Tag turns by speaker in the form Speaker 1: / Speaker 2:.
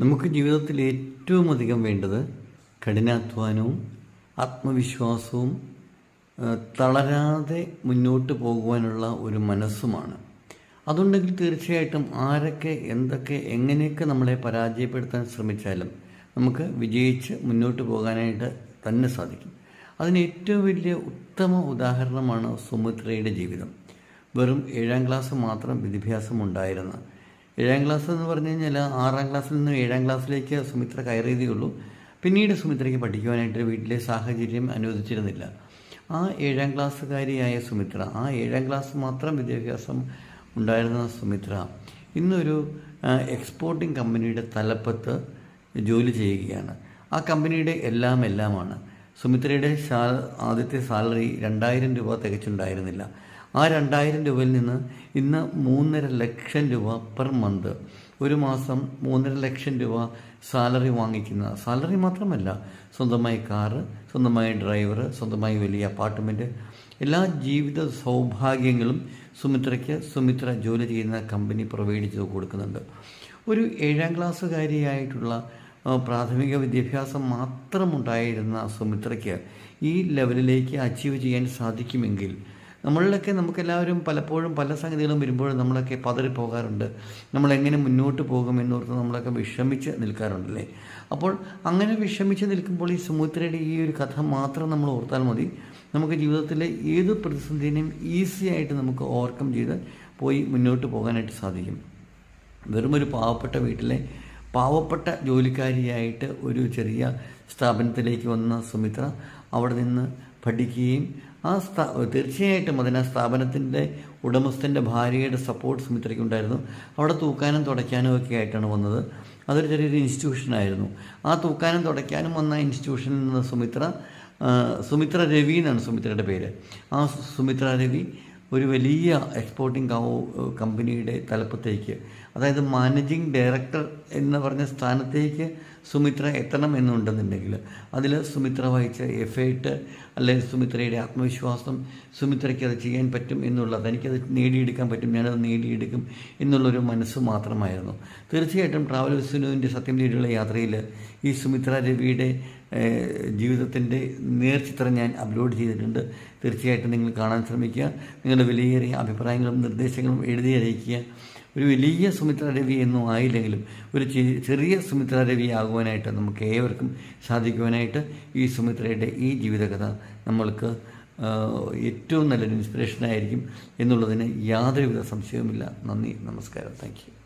Speaker 1: നമുക്ക് ജീവിതത്തിൽ ഏറ്റവും അധികം വേണ്ടത് കഠിനാധ്വാനവും ആത്മവിശ്വാസവും തളരാതെ മുന്നോട്ട് പോകുവാനുള്ള ഒരു മനസ്സുമാണ്. അതുണ്ടെങ്കിൽ തീർച്ചയായിട്ടും ആരൊക്കെ എന്തൊക്കെ എങ്ങനെയൊക്കെ നമ്മളെ പരാജയപ്പെടുത്താൻ ശ്രമിച്ചാലും നമുക്ക് വിജയിച്ച് മുന്നോട്ട് പോകാനായിട്ട് തന്നെ സാധിക്കും. അതിന് ഏറ്റവും വലിയ ഉത്തമ ഉദാഹരണമാണ് സുമിത്രയുടെ ജീവിതം. വെറും ഏഴാം ക്ലാസ് മാത്രം വിദ്യാഭ്യാസം ഉണ്ടായിരുന്ന ഏഴാം ക്ലാസ് എന്ന് പറഞ്ഞു കഴിഞ്ഞാൽ ആറാം ക്ലാസ്സിൽ നിന്ന് ഏഴാം ക്ലാസ്സിലേക്ക് സുമിത്ര കയറിയതേ ഉള്ളൂ. പിന്നീട് സുമിത്രയ്ക്ക് പഠിക്കുവാനായിട്ട് വീട്ടിലെ സാഹചര്യം അനുവദിച്ചിരുന്നില്ല. ആ ഏഴാം ക്ലാസ്സുകാരിയായ സുമിത്ര ആ ഏഴാം ക്ലാസ് മാത്രം വിദ്യാഭ്യാസം ഉണ്ടായിരുന്ന സുമിത്ര ഇന്നൊരു എക്സ്പോർട്ടിംഗ് കമ്പനിയുടെ തലപ്പത്ത് ജോലി ചെയ്യുകയാണ്. ആ കമ്പനിയുടെ എല്ലാം എല്ലാമാണ്. സുമിത്രയുടെ ശാ ആദ്യത്തെ സാലറി രണ്ടായിരം രൂപ തികച്ചുണ്ടായിരുന്നില്ല. ആ രണ്ടായിരം രൂപയിൽ നിന്ന് ഇന്ന് മൂന്നര ലക്ഷം രൂപ പെർ മന്ത്. ഒരു മാസം മൂന്നര ലക്ഷം രൂപ സാലറി വാങ്ങിക്കുന്ന സാലറി മാത്രമല്ല സ്വന്തമായി കാറ് സ്വന്തമായി ഡ്രൈവർ സ്വന്തമായി വലിയ അപ്പാർട്ട്മെന്റ് എല്ലാ ജീവിത സൗഭാഗ്യങ്ങളും സുമിത്രയ്ക്ക് സുമിത്ര ജോലി ചെയ്യുന്ന കമ്പനി പ്രൊവൈഡ് ചെയ്ത് കൊടുക്കുന്നുണ്ട്. ഒരു ഏഴാം ക്ലാസ്സുകാരിയായിട്ടുള്ള പ്രാഥമിക വിദ്യാഭ്യാസം മാത്രമുണ്ടായിരുന്ന സുമിത്രയ്ക്ക് ഈ ലെവലിലേക്ക് അച്ചീവ് ചെയ്യാൻ സാധിക്കുമെങ്കിൽ നമ്മളിലൊക്കെ നമുക്കെല്ലാവരും പലപ്പോഴും പല സംഗതികളും വരുമ്പോഴും നമ്മളൊക്കെ പതറിപ്പോകാറുണ്ട്. നമ്മളെങ്ങനെ മുന്നോട്ട് പോകും എന്നോർത്ത് നമ്മളൊക്കെ വിഷമിച്ച് നിൽക്കാറുണ്ടല്ലേ? അപ്പോൾ അങ്ങനെ വിഷമിച്ച് നിൽക്കുമ്പോൾ ഈ സുമിത്രയുടെ ഈ ഒരു കഥ മാത്രം നമ്മൾ ഓർത്താൽ മതി. നമുക്ക് ജീവിതത്തിലെ ഏത് പ്രതിസന്ധിനെയും ഈസി ആയിട്ട് നമുക്ക് ഓവർകം ചെയ്ത് പോയി മുന്നോട്ട് പോകാനായിട്ട് സാധിക്കും. വെറുമൊരു പാവപ്പെട്ട വീട്ടിലെ പാവപ്പെട്ട ജോലിക്കാരിയായിട്ട് ഒരു ചെറിയ സ്ഥാപനത്തിലേക്ക് വന്ന സുമിത്ര അവിടെ നിന്ന് പഠിക്കുകയും ആ സ്ഥാ തീർച്ചയായിട്ടും അതിന് ആ സ്ഥാപനത്തിന്റെ ഉടമസ്ഥന്റെ ഭാര്യയുടെ സപ്പോർട്ട് സുമിത്രയ്ക്കുണ്ടായിരുന്നു അവിടെ തൂക്കാനും തുടയ്ക്കാനും ഒക്കെ ആയിട്ടാണ് വന്നത്. അതൊരു ചെറിയൊരു ഇൻസ്റ്റിറ്റ്യൂഷനായിരുന്നു ആ തൂക്കാനും തുടയ്ക്കാനും വന്ന ഇൻസ്റ്റിറ്റ്യൂഷനിൽ നിന്ന് സുമിത്ര സുമിത്ര രവി എന്നാണ് സുമിത്രയുടെ പേര്. ആ സുമിത്ര രവി ഒരു വലിയ എക്സ്പോർട്ടിംഗ് കമ്പനിയുടെ തലപ്പത്തേക്ക്. അതായത് മാനേജിങ് ഡയറക്ടർ എന്ന് പറഞ്ഞ സ്ഥാനത്തേക്ക് സുമിത്ര എത്തണം എന്നുണ്ടെന്നുണ്ടെങ്കിൽ അതിൽ സുമിത്ര വഹിച്ച എഫേർട്ട് അല്ലെങ്കിൽ സുമിത്രയുടെ ആത്മവിശ്വാസം സുമിത്രയ്ക്ക് അത് ചെയ്യാൻ പറ്റും എന്നുള്ളത് എനിക്കത് നേടിയെടുക്കാൻ പറ്റും ഞാനത് നേടിയെടുക്കും എന്നുള്ളൊരു മനസ്സ് മാത്രമായിരുന്നു. തീർച്ചയായിട്ടും ട്രാവൽ സുനുവിന്റെ സത്യം തേടിയുള്ള യാത്രയിൽ ഈ സുമിത്ര രവിയുടെ ജീവിതത്തിന്റെ നേർചിത്രം ഞാൻ അപ്ലോഡ് ചെയ്തിട്ടുണ്ട്. തീർച്ചയായിട്ടും നിങ്ങൾ കാണാൻ ശ്രമിക്കുക. നിങ്ങളുടെ വിലയേറിയ അഭിപ്രായങ്ങളും നിർദ്ദേശങ്ങളും എഴുതി അറിയിക്കുക. ഒരു വലിയ സുമിത്ര രവി എന്നും ആയില്ലെങ്കിലും ഒരു ചെറിയ സുമിത്ര രവി ആകുവാനായിട്ട് നമുക്ക് ഏവർക്കും സാധിക്കുവാനായിട്ട് ഈ സുമിത്രയുടെ ഈ ജീവിതകഥ നമ്മൾക്ക് ഏറ്റവും നല്ലൊരു ഇൻസ്പിറേഷനായിരിക്കും എന്നുള്ളതിന് യാതൊരുവിധ സംശയവുമില്ല. നന്ദി നമസ്കാരം. താങ്ക്